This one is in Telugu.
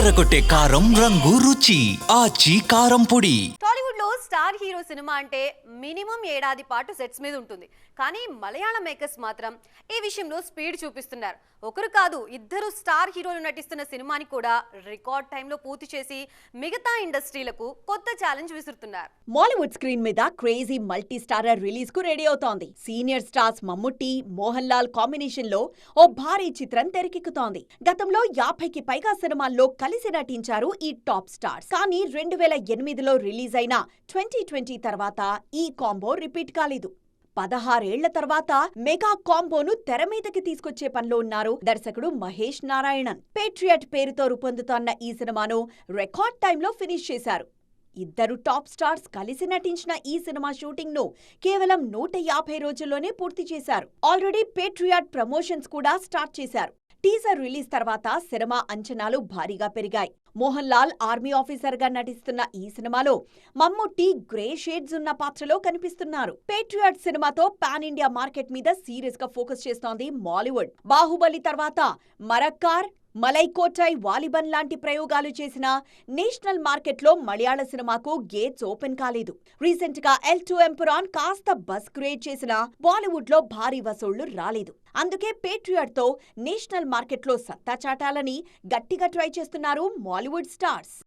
అదరగొట్టే కారం రంగు రుచి. ఆచి కారం పొడి. తెలుగు సినిమా అంటే మినిమం ఏడాది పాటు సెట్స్ మీద ఉంటుంది. కానీ మలయాళ మేకర్స్ మాత్రం ఈ విషయంలో స్పీడ్ చూపిస్తున్నారు. ఒకరు కాదు ఇద్దరు స్టార్ హీరోలు నటిస్తున్న సినిమాని కూడా రికార్డ్ టైంలో పూర్తి చేసి మిగతా ఇండస్ట్రీలకు కొత్త ఛాలెంజ్ విసురుతున్నారు. మాలీవుడ్ స్క్రీన్ మీద క్రేజీ మల్టీ స్టారర్ రిలీజ్కు రెడీ అవుతోంది. Senior stars Mammootty Mohanlal కాంబినేషన్లో ఓ భారీ చిత్రం తెరకెక్కుతోంది. గతంలో యాభైకి పైగా సినిమాల్లో కలిసి నటించారు ఈ టాప్ స్టార్స్ కానీ రెండు వేల ఎనిమిదిలో రిలీజ్ అయిన ట్వంటీ ట్వంటీ తర్వాత ఈ కాంబో రిపీట్ కాలేదు. పదహారేళ్ళ తర్వాత మెగా కాంబోను తెర మీదకి తీసుకొచ్చే పనిలో ఉన్నారు దర్శకుడు మహేష్ నారాయణన్. పేట్రియట్ పేరుతో రూపొందుతోన్న ఈ సినిమాను రికార్డ్ టైంలో ఫినిష్ చేశారు. ఇద్దరు టాప్ స్టార్స్ కలిసి నటించిన ఈ సినిమా షూటింగ్ను కేవలం నూట యాభై రోజుల్లోనే పూర్తి చేశారు. ఆల్రెడీ పేట్రియాట్ ప్రమోషన్స్ కూడా స్టార్ట్ చేశారు. టీజర్ రిలీజ్ తర్వాత సినిమా అంచనాలు భారీగా పెరిగాయి. మోహన్ లాల్ ఆర్మీ ఆఫీసర్గా నటిస్తున్న ఈ సినిమాలో మమ్ముట్టి గ్రే షేడ్స్ ఉన్న పాత్రలో కనిపిస్తున్నారు. పేట్రియాట్ సినిమాతో పాన్ ఇండియా మార్కెట్ మీద సీరియస్గా ఫోకస్ చేస్తోంది మాలీవుడ్. బాహుబలి తర్వాత మరక్కార్ మలైకోటై వాలిబన్ లాంటి ప్రయోగాలు చేసిన నేషనల్ మార్కెట్లో మలయాళ సినిమాకు గేట్స్ ఓపెన్ కాలేదు. రీసెంట్గా ఎల్ టు ఎంపురాన్ కాస్త బస్ క్రియేట్ చేసిన బాలీవుడ్లో భారీ వసూళ్ళు రాలేదు. అందుకే పేట్రియాట్తో నేషనల్ మార్కెట్లో సత్తా చాటాలని గట్టిగా ట్రై చేస్తున్నారు మాలీవుడ్ స్టార్స్.